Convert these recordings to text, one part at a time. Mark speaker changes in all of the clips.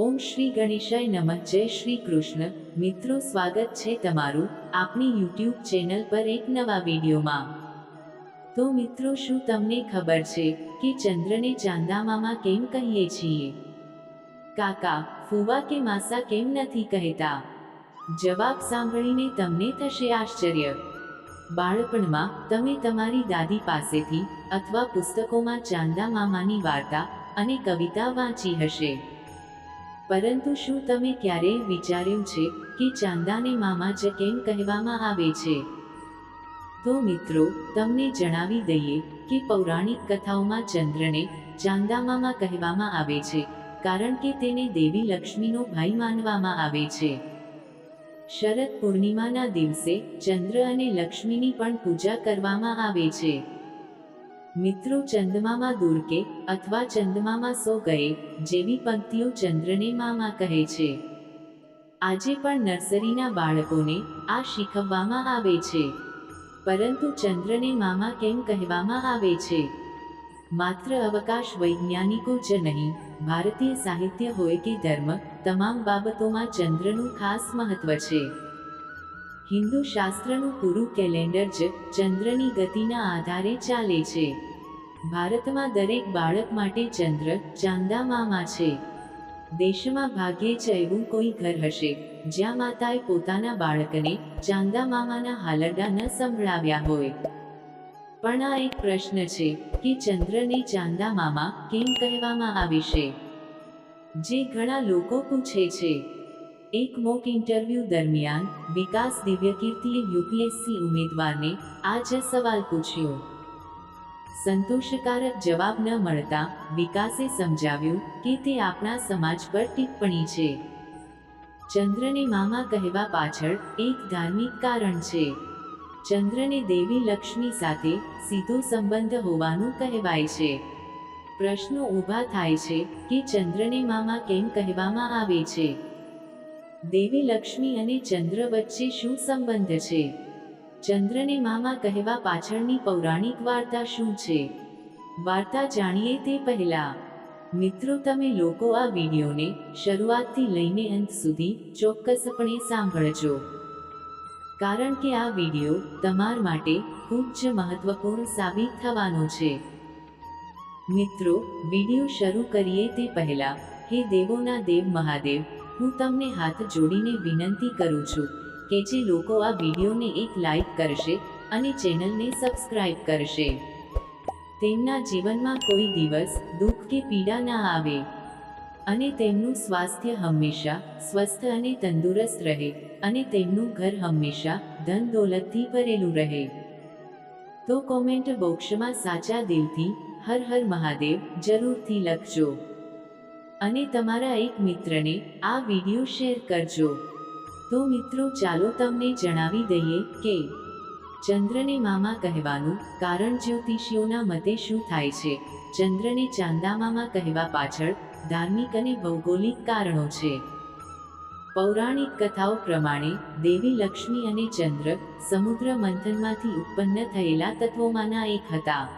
Speaker 1: ઓમ શ્રી ગણેશાય નમઃ. જય શ્રી કૃષ્ણ. મિત્રો, સ્વાગત છે તમારું આપણી યુટ્યુબ ચેનલ પર એક નવા વિડીયોમાં. તો મિત્રો, શું તમને ખબર છે કે ચંદ્રને ચાંદામામા કેમ કહીએ છીએ? કાકા, ફુવા કે માસા કેમ નથી કહેતા? જવાબ સાંભળીને તમને થશે આશ્ચર્ય. બાળપણમાં તમે તમારી દાદી પાસેથી અથવા પુસ્તકોમાં ચાંદા મામાની વાર્તા અને કવિતા વાંચી હશે. પરંતુ શું તમે ક્યારેય વિચાર્યું છે કે ચાંદાને મામા જ કેમ કહેવામાં આવે છે? તો મિત્રો, તમને જણાવી દઈએ કે પૌરાણિક કથાઓમાં ચંદ્રને ચાંદા મામા કહેવામાં આવે છે, કારણ કે તેને દેવી લક્ષ્મીનો ભાઈ માનવામાં આવે છે. શરદ પૂર્ણિમાના દિવસે ચંદ્ર અને લક્ષ્મીની પણ પૂજા કરવામાં આવે છે. મિત્રો ચંદમામા દૂર કે અથવા ચંદમામા સો ગયે જેવી પંક્તિઓ ચંદ્રને મામા કહે છે. આજે પણ નર્સરીના બાળકોને આ શીખવવામાં આવે છે. પરંતુ ચંદ્રને મામા કેમ કહેવામાં આવે છે? માત્ર અવકાશ વૈજ્ઞાનિકો જ નહીં, ભારતીય સાહિત્ય હોય કે ધર્મ, તમામ બાબતોમાં ચંદ્રનું ખાસ મહત્વ છે. હિન્દુ શાસ્ત્રનું પૂરું કેલેન્ડર જ ચંદ્રની ગતિના આધારે ચાલે છે. ભારતમાં દરેક બાળક માટે ચંદ્ર ચાંદા મામા છે. દેશમાં ભાગ્યે જ એવું કોઈ ઘર હશે, જ્યાં માતાએ પોતાના બાળકને ચાંદા મામાના હાલરડા ન સંભળાવ્યા હોય. પણ આ એક પ્રશ્ન છે કે ચંદ્રને ચાંદા મામા કેમ કહેવામાં આવે છે? જે ઘણા લોકો પૂછે છે. એક મોક ઇન્ટરવ્યૂ દરમિયાન વિકાસ દિવ્યકીર્તિએ યુપીએસસી ઉમેદવારને આ જ સવાલ પૂછ્યો. સંતોષકારક જવાબ ન મળતા વિકાસે સમજાવ્યું કે તે આપણા સમાજ પર ટિપ્પણી છે. ચંદ્રને મામા કહેવા પાછળ એક ધાર્મિક કારણ છે. ચંદ્રને દેવી લક્ષ્મી સાથે સીધો સંબંધ હોવાનું કહેવાય છે. પ્રશ્નો ઊભા થાય છે કે ચંદ્રને મામા કેમ કહેવામાં આવે છે? દેવી લક્ષ્મી અને ચંદ્ર વચ્ચે શું સંબંધ છે? ચંદ્રને મામા કહેવા પાછળની પૌરાણિક વાર્તા શું છે? વાર્તા જાણીએ તે પહેલા, મિત્રો તમે લોકો આ વિડીયોને શરૂઆતથી લઈને અંત સુધી ચોક્કસપણે સાંભળજો. કારણ કે આ વીડિયો તમાર માટે ખૂબ જ મહત્વપૂર્ણ સાબિત થવાનો છે. મિત્રો, વીડિયો શરૂ કરીએ તે પહેલા, હે દેવોના દેવ મહાદેવ, હું તમને હાથ જોડીને વિનંતી કરું છું. કે જે લોકો આ વિડીયોને એક લાઈક કરશે અને ચેનલને સબસ્ક્રાઇબ કરશે. તેમના જીવનમાં કોઈ દિવસ દુઃખ કે પીડા ના આવે. અને તેમનું સ્વાસ્થ્ય હંમેશા સ્વસ્થ અને તંદુરસ્ત રહે અને તેમનું ઘર હંમેશા ધન દોલતથી ભરેલું રહે. તો કોમેન્ટ બોક્સમાં સાચા દિલથી હર હર મહાદેવ જરૂરથી લખજો. અને તમારા એક મિત્રને આ વીડિયો શેર કરજો. તો મિત્રો, ચાલો તમને જણાવી દઈએ કે ચંદ્રને મામા કહેવાનું કારણ જ્યોતિષીઓના મતે શું થાય છે. ચંદ્રને ચાંદા મામા કહેવા પાછળ ધાર્મિક અને ભૌગોલિક કારણો છે. પૌરાણિક કથાઓ પ્રમાણે દેવી લક્ષ્મી અને ચંદ્ર સમુદ્ર મંથનમાંથી ઉત્પન્ન થયેલા તત્વોમાંના એક હતા.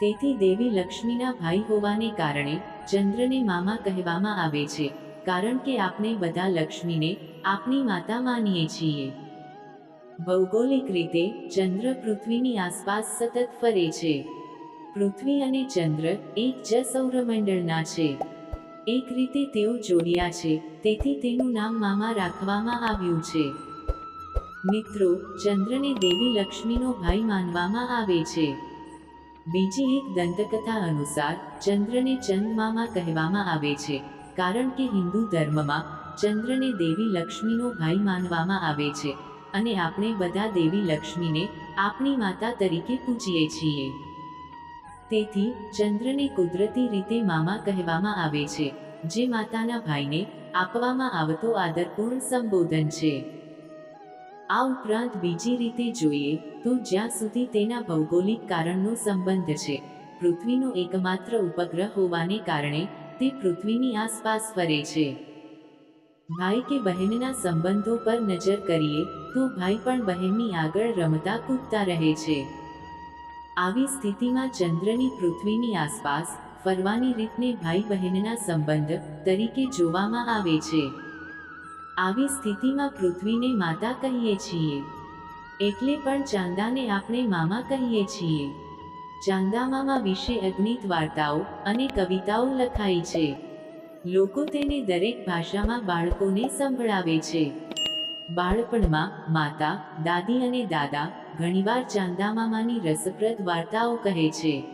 Speaker 1: તેથી દેવી લક્ષ્મીના ભાઈ હોવાને કારણે ચંદ્રને મામા કહેવામાં આવે છે. કારણ કે આપણે બધા લક્ષ્મીને આપણી માતા માનીએ છીએ. ભૌગોલિક રીતે, ચંદ્ર પૃથ્વીની આસપાસ સતત ફરે છે. પૃથ્વી અને ચંદ્ર એક જ સૌરમંડળના છે. એક રીતે તેઓ જોડિયા છે, તેથી તેનું નામ મામા રાખવામાં આવ્યું છે. મિત્રો, ચંદ્રને દેવી લક્ષ્મીનો ભાઈ માનવામાં આવે છે. બીજી એક દંતકથા અનુસાર, ચંદ્રને ચંદમામા કહેવામાં આવે છે. કારણ કે હિન્દુ ધર્મમાં ચંદ્રને દેવી લક્ષ્મીનો ભાઈ માનવામાં આવે છે અને આપણે બધા દેવી લક્ષ્મીને આપણી માતા તરીકે પૂજીએ છીએ. તેથી, ચંદ્રને કુદરતી રીતે મામા કહેવામાં આવે છે, જે માતાના ભાઈને આપવામાં આવતો આદરપૂર્ણ સંબોધન છે. આ ઉપરાંત બીજી રીતે જોઈએ, તો જ્યાં સુધી તેના ભૌગોલિક કારણનો સંબંધ છે, પૃથ્વીનો એકમાત્ર ઉપગ્રહ હોવાને કારણે તે પૃથ્વીની આસપાસ ફરે છે. ભાઈ કે બહેનના સંબંધો પર નજર કરીએ, તો ભાઈ પણ બહેનની આગળ રમતા કૂદતા રહે છે. આવી સ્થિતિમાં ચંદ્રની પૃથ્વીની આસપાસ ફરવાની રીતને ભાઈ બહેનના સંબંધ તરીકે જોવામાં આવે છે. આવી સ્થિતિમાં પૃથ્વીને માતા કહીએ છીએ. એટલે પણ ચાંદાને આપણે મામા કહીએ છીએ. ચાંદા મામા વિશે અગણિત વાર્તાઓ અને કવિતાઓ લખાઈ છે. લોકો તેને દરેક ભાષામાં બાળકોને સંભળાવે છે. બાળપણમાં માતા, દાદી અને દાદા ઘણીવાર ચાંદા મામાની રસપ્રદ વાર્તાઓ કહે છે.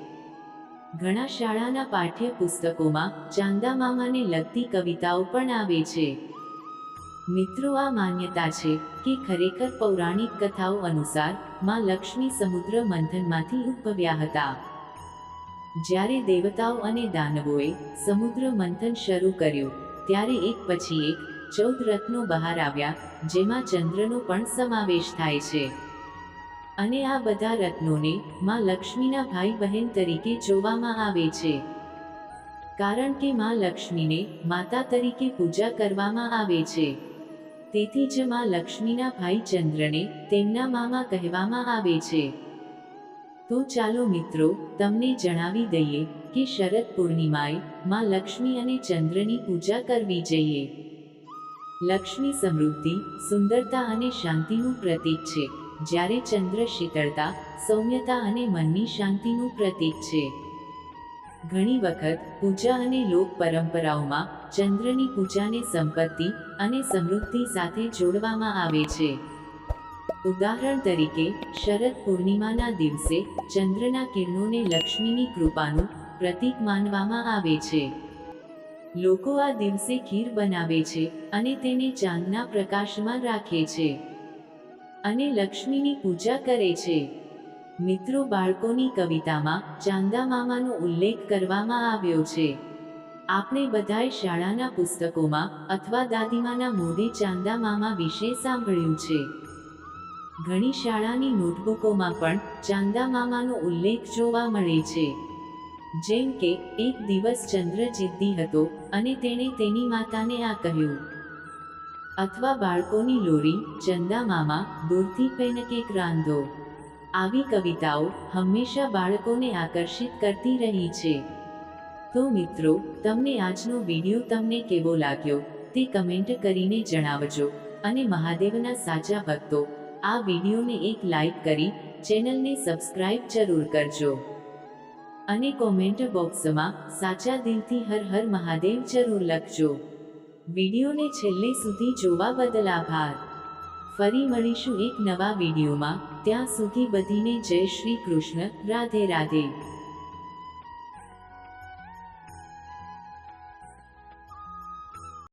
Speaker 1: ઘણા શાળાના પાઠ્યપુસ્તકોમાં ચાંદામામાને ચાંદા મામાને લગતી કવિતાઓ પણ આવે છે. મિત્રો, આ માન્યતા છે કે ખરેખર પૌરાણિક કથાઓ અનુસારમાં લક્ષ્મી સમુદ્ર મંથનમાંથી ઉદ્ભવ્યા હતા. જ્યારે દેવતાઓ અને દાનવોએ સમુદ્ર મંથન શરૂ કર્યું, ત્યારે એક પછી એક ચૌદ રત્નો બહાર આવ્યા, જેમાં ચંદ્રનો પણ સમાવેશ થાય છે. અને આ બધા રત્નોને માં લક્ષ્મીના ભાઈ બહેન તરીકે જોવામાં આવે છે. કારણ કે માં લક્ષ્મીને માતા તરીકે પૂજા કરવામાં આવે છે. તેથી જ માં લક્ષ્મીના ભાઈ ચંદ્રને તેમના મામા કહેવામાં આવે છે. તો ચાલો મિત્રો, તમને જણાવી દઈએ કે શરદ પૂર્ણિમાએ માં લક્ષ્મી અને ચંદ્રની પૂજા કરવી જોઈએ. લક્ષ્મી સમૃદ્ધિ, સુંદરતા અને શાંતિનું પ્રતીક છે. જ્યારે ચંદ્ર શીતળતા, સૌમ્યતા અને મનની શાંતિનું પ્રતીક છે. ઘણી વખત પૂજા અને લોક પરંપરાઓમાં ચંદ્રની પૂજાને સંપત્તિ અને સમૃદ્ધિ સાથે જોડવામાં આવે છે. ઉદાહરણ તરીકે, શરદ પૂર્ણિમાના દિવસે ચંદ્રના કિરણોને લક્ષ્મીની કૃપાનું પ્રતીક માનવામાં આવે છે. લોકો આ દિવસે ખીર બનાવે છે અને તેને ચાંદના પ્રકાશમાં રાખે છે. અને લક્ષ્મીની પૂજા કરે છે. મિત્રો બાળકોની કવિતામાં ચાંદા મામાનો ઉલ્લેખ કરવામાં આવ્યો છે. આપણે બધાએ શાળાના પુસ્તકોમાં અથવા દાદીમાના મોઢે ચાંદા મામા વિશે સાંભળ્યું છે. ઘણી શાળાની નોટબુકોમાં પણ ચાંદા મામાનો ઉલ્લેખ જોવા મળે છે. જેમ કે, એક દિવસ ચંદ્ર જિદ્દી હતો અને તેણે તેની માતાને આ કહ્યું. અથવા બાળકોની લોરી, ચંદા મામા, દૂરથી પેનકેક રાંધો આવી કવિતાઓ હંમેશા બાળકોને આકર્ષિત કરતી રહી છે. તો મિત્રો, તમને આજનો વીડિયો તમને કેવો લાગ્યો, તે કમેન્ટ કરીને જણાવજો. અને મહાદેવના સાચા ભક્તો, આ વિડીયોને એક લાઈક કરી, ચેનલને સબસ્ક્રાઇબ જરૂર કરજો. અને કોમેન્ટ બોક્સમાં, સાચા દિલથી હર હર મહાદેવ જરૂર લખજો. વિડીયોને છેલ્લે સુધી જોવા બદલ આભાર. ફરી મળીશું એક નવા વિડીયોમાં, ત્યાં સુધી બધીને જય શ્રી કૃષ્ણ, રાધે રાધે.